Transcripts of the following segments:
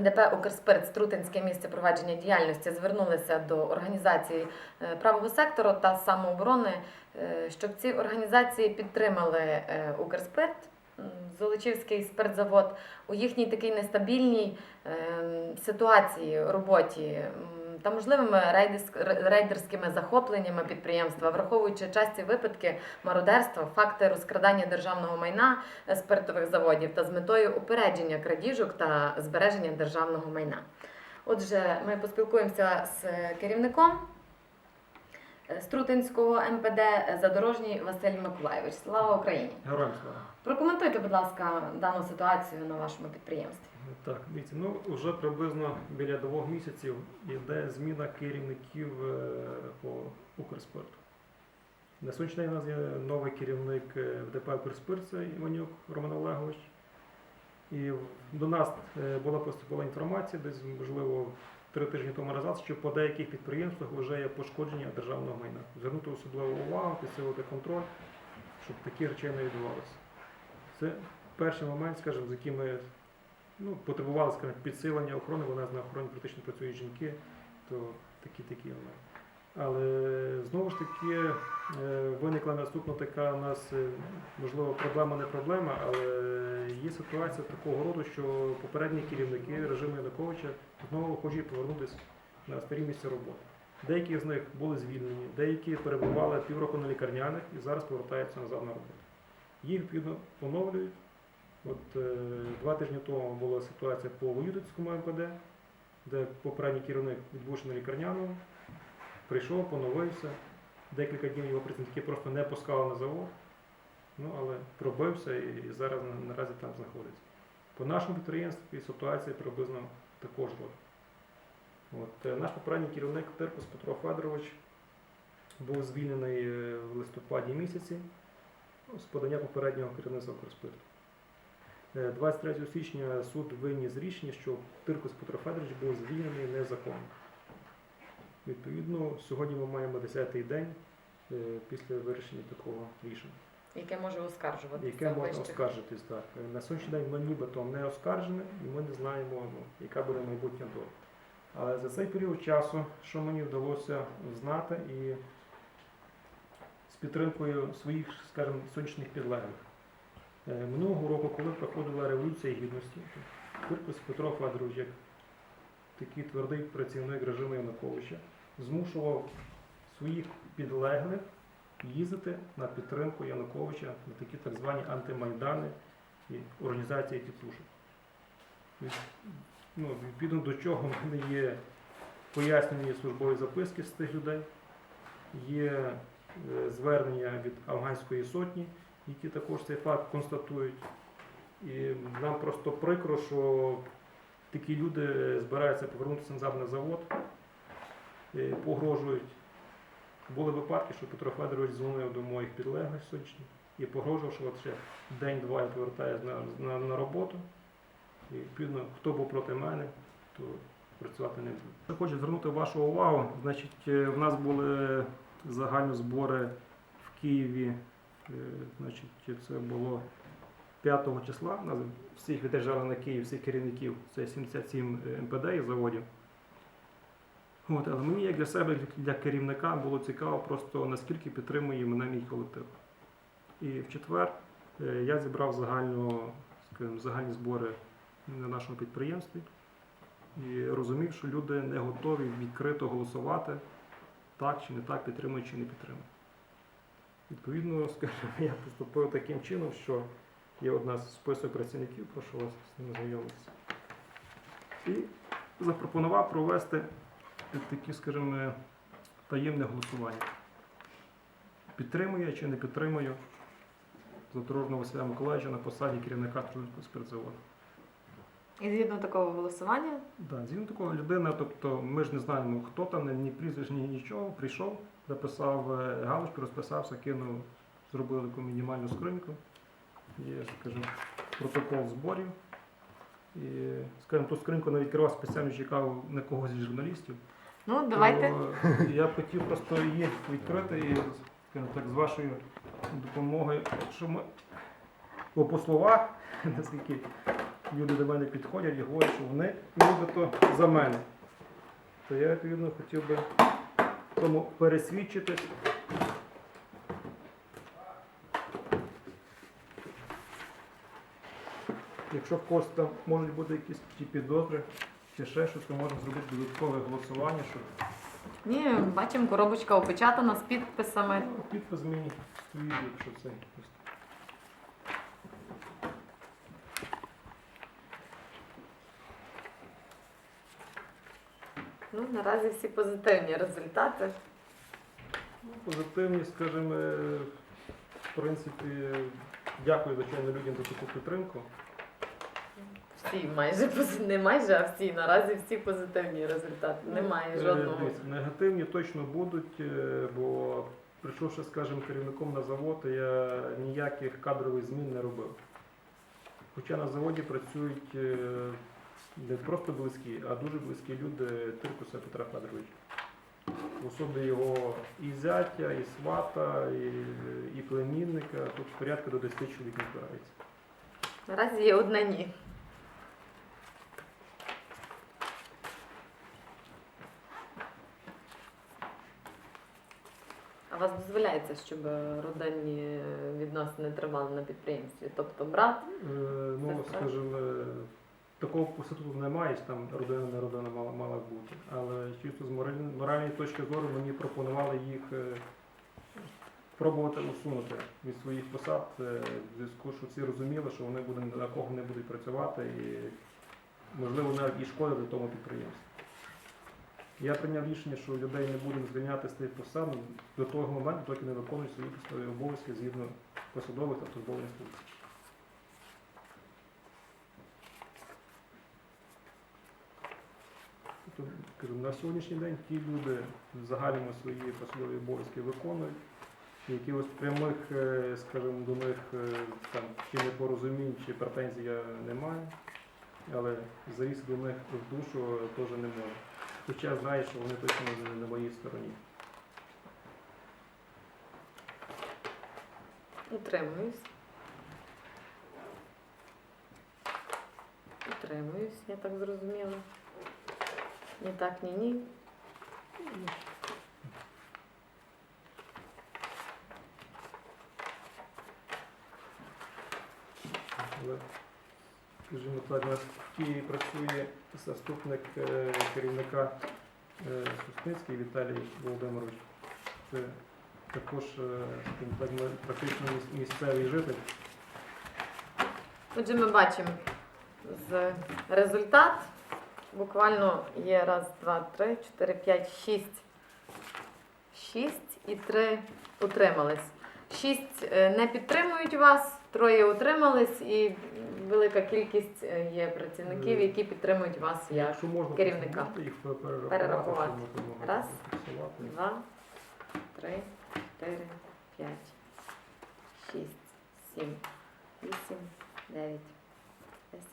ДП Укрспирт Струтинське місце провадження діяльності звернулися до організації е, правого сектору та самооборони, е, щоб ці організації підтримали е, Укрспирт, Золочівський спиртзавод у їхній такій нестабільній е, ситуації роботі та можливими рейдерс- рейдерськими захопленнями підприємства, враховуючи часті випадки мародерства, факти розкрадання державного майна е, спиртових заводів та з метою упередження крадіжок та збереження державного майна. Отже, ми поспілкуємося з керівником е, Струтинського МПД Задорожній Василь Миколаєвич. Слава Україні! Героям слава. Прокоментуйте, будь ласка, дану ситуацію на вашому підприємстві. Так, дивіться, ну вже приблизно біля двох місяців йде зміна керівників е, по Укрспирту. На сьогоднішній у нас є новий керівник е, в ДП Укрспирт, це Іванюк Роман Олегович. І до нас е, була поступила інформація, десь, можливо, три тижні тому назад, що по деяких підприємствах вже є пошкодження державного майна. Звернути особливу увагу, підсилити контроль, щоб такі речі не відбувалися. Це перший момент, скажімо, з яким ми ну, потребували скажімо, підсилення охорони, бо у нас на охороні практично працюють жінки, то такі такі момент. Але знову ж таки е, виникла наступна така у нас, е, можливо, проблема не проблема, але є ситуація такого роду, що попередні керівники режиму Януковича знову хочуть повернутися на старі місця роботи. Деякі з них були звільнені, деякі перебували півроку на лікарняних і зараз повертаються назад на роботу. Їх відповідно поновлюють. От е, два тижні тому була ситуація по Воюдицькому МПД, де попередній керівник відбувши на лікарняному, прийшов, поновився. Декілька днів його працівники просто не пускали на завод, ну але пробився і, зараз наразі там знаходиться. По нашому підприємстві ситуація приблизно також. От, е, наш попередній керівник Терпус Петро Федорович був звільнений е, в листопаді місяці ну, з подання попереднього керівництва Укрспирту. Е, 23 січня суд виніс рішення, що Тиркус Петро Федорович був звільнений незаконно. Відповідно, сьогодні ми маємо 10-й день е, після вирішення такого рішення, Яке може оскаржуватися яке в можна вищих оскаржитись. Так. Е, На сьогоднішній день воно нібито не оскаржене, і ми не знаємо, ну, яка буде майбутня доля. Але за цей період часу, що мені вдалося знати, і з підтримкою своїх, скажімо, сонячних підлеглих. Е, Минулого року, коли проходила Революція Гідності, Киркус Петро Федорович, як такий твердий працівник режиму Януковича, змушував своїх підлеглих їздити на підтримку Януковича на такі так звані антимайдани і організації тітушок. Від- Ну, відповідно до чого в мене є пояснені службові записки з тих людей, є е, звернення від афганської сотні, які також цей факт констатують. І нам просто прикро, що такі люди збираються повернутися назад на завод, погрожують. Були випадки, що Петро Федорович дзвонив до моїх підлеглих сьогодні і погрожував, що ще день-два я повертаюся на, на, на роботу. І відповідно, хто був проти мене, то працювати не буде. Хочу звернути вашу увагу. Значить, е, в нас були загальні збори в Києві. Е, Значить, це було 5 числа. Нас всіх від'їжджали на Київ, всіх керівників. Це 77 МПД і заводів. От, але мені, як для себе, для керівника, було цікаво просто наскільки підтримує мене мій колектив. І в четвер е, я зібрав загальну, скажімо, загальні збори на нашому підприємстві і розумів, що люди не готові відкрито голосувати так чи не так, підтримують чи не підтримують. Відповідно, скажімо, я поступив таким чином, що є одна з список працівників, прошу вас з ними знайомитися. І запропонував провести такі, скажімо, таємне голосування. Підтримую чи не підтримую Задорожного Василя Миколаївича на посаді керівника Трудового спиртзаводу. І згідно такого голосування Да, згідно такого людина, тобто ми ж не знаємо, хто там, ні прізвищ, ні нічого, прийшов, записав е, галочку, розписався, кинув, зробили таку мінімальну скриньку. Є, скажімо, протокол зборів. І, скажімо, ту скриньку не відкривав спеціально чекав на когось із журналістів. Ну, давайте. То я б хотів просто її відкрити і, скажімо так, з вашою допомогою, що ми бо по словах, наскільки люди до мене підходять і говорять, що вони нібито за мене. То я відповідно хотів би тому пересвідчитись. Якщо в когось там можуть бути якісь ті підозри чи ще щось, то можна зробити додаткове голосування, щоб Ні, бачимо, коробочка опечатана з підписами. ну, підпис мені стоїть, якщо це. Ну, наразі всі позитивні результати. Ну, Позитивні, скажімо, е, в принципі, дякую, звичайно, людям за таку підтримку. Всі майже не майже, а всі наразі всі позитивні результати. Немає Е, жодного. Негативні точно будуть, е, бо прийшовши, скажімо, керівником на завод, я ніяких кадрових змін не робив. Хоча на заводі працюють е, не просто близькі, а дуже близькі люди Тиркуса Петра Федоровича. В особі його і зятя, і свата, і, і племінника. Тут порядка до 10 чоловік не збирається. Наразі є одне ні. А вас дозволяється, щоб родинні відносини тривали на підприємстві? Тобто брат, Е, Ну, Сестра? скажімо, такого по статуту немає, що там родина не родина мала, мала бути. Але чисто з мораль- моральної точки зору мені пропонували їх е, пробувати усунути від своїх посад, е, в зв'язку, що всі розуміли, що вони будуть, на кого не будуть працювати і, можливо, навіть і шкодити тому підприємству. Я прийняв рішення, що людей не будемо звільняти з тих посад до того моменту, доки не виконують свої посадові обов'язки згідно посадових та службових інструкцій. Тобто, на сьогоднішній день ті люди в загальному свої посадові обов'язки виконують. Якихось прямих, е, скажімо, до них е, там чи непорозумінь, чи претензій я не маю, але залізти до них в душу теж не можу. Хоча знаю, що вони точно не на моїй стороні. утримуюсь. Утримуюсь, я так зрозуміла. Ні так, ні ні. Але, скажімо так, у нас Києві працює заступник е, керівника е, Сусницький Віталій Володимирович. Це також е, так, практично місцевий житель. Отже, ми бачимо результат. Буквально є раз, два, три, чотири, п'ять, шість. Шість і три утримались. Шість е, не підтримують вас, троє утримались, і велика кількість е, є працівників, які підтримують вас як Якщо можна керівника. їх перерахувати, Перерахувати. щоб ми могли Раз. зафіксувати. два, три, чотири, п'ять, шість, сім, вісім, дев'ять, десять,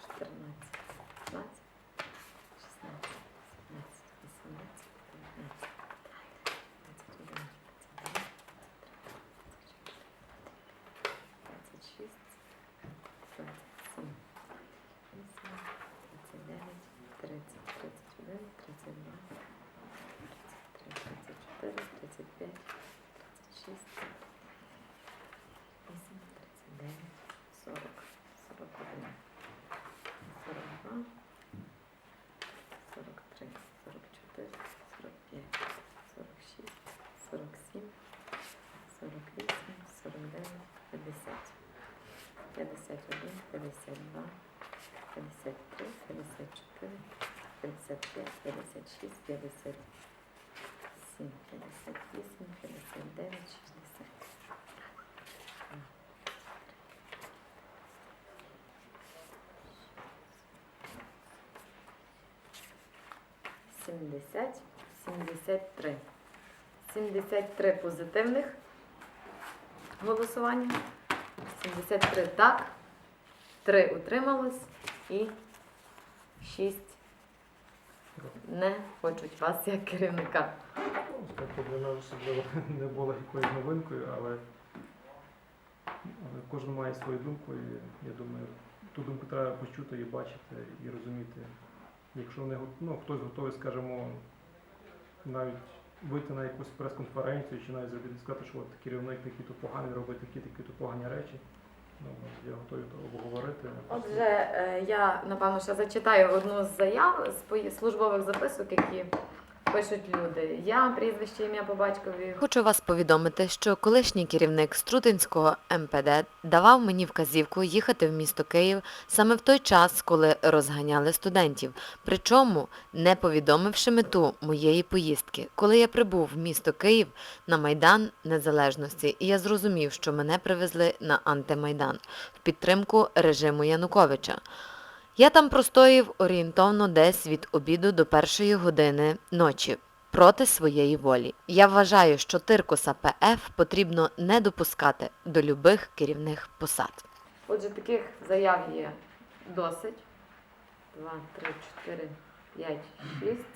чотирнадцять, п'ятнадцять, шістнадцять, сімнадцять, вісімнадцять, дев'ятнадцять, двадцять один, двадцять шість, двадцять сім, вісім, двадцять дев'ять, тридцять, тридцять один, тридцять два, тридцять три, тридцять чотири, тридцять п'ять, тридцять шість, вісім, тридцять дев'ять, сорок, сорок один, сорок два, сорок три, сорок чотири, сорок п'ять, сорок шість, сорок сім, сорок вісім, сорок дев'ять, п'ятдесят. 51, 52, 53, 54, 55, 56, 57, 58, 59, 60. Сімдесят, сімдесят три. Сімдесят три позитивних голосування. 73 так, 3 утрималось і 6 не хочуть вас як керівника. Ну, Тобто для нас особливо не було якоюсь новинкою, але кожен має свою думку, і я думаю, ту думку треба почути і бачити, і розуміти. Якщо не ну, хтось готовий, скажімо, навіть вийти на якусь прес-конференцію чи навіть і сказати, що от керівник такий то поганий робить такі такі то погані речі. Ну, я готовий обговорити. Отже, е, я напевно ще зачитаю одну з заяв з службових записок, які пишуть люди. Я прізвище ім'я по батькові. Хочу вас повідомити, що колишній керівник Струтинського МПД давав мені вказівку їхати в місто Київ саме в той час, коли розганяли студентів. Причому не повідомивши мету моєї поїздки. Коли я прибув в місто Київ на Майдан Незалежності, і я зрозумів, що мене привезли на антимайдан в підтримку режиму Януковича. Я там простоїв орієнтовно десь від обіду до першої години ночі проти своєї волі. Я вважаю, що Тиркуса ПФ потрібно не допускати до любих керівних посад. Отже, таких заяв є досить. Два, три, чотири, п'ять, шість.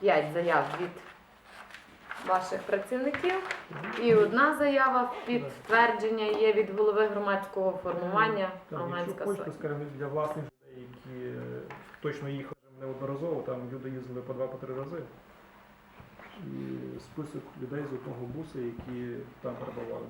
П'ять заяв від ваших працівників. І одна заява підтвердження є від голови громадського формування Афганська сотня. скажімо, для власних людей, які е, точно їхали неодноразово, там люди їздили по два-по три рази. І список людей з одного буса, які там перебували.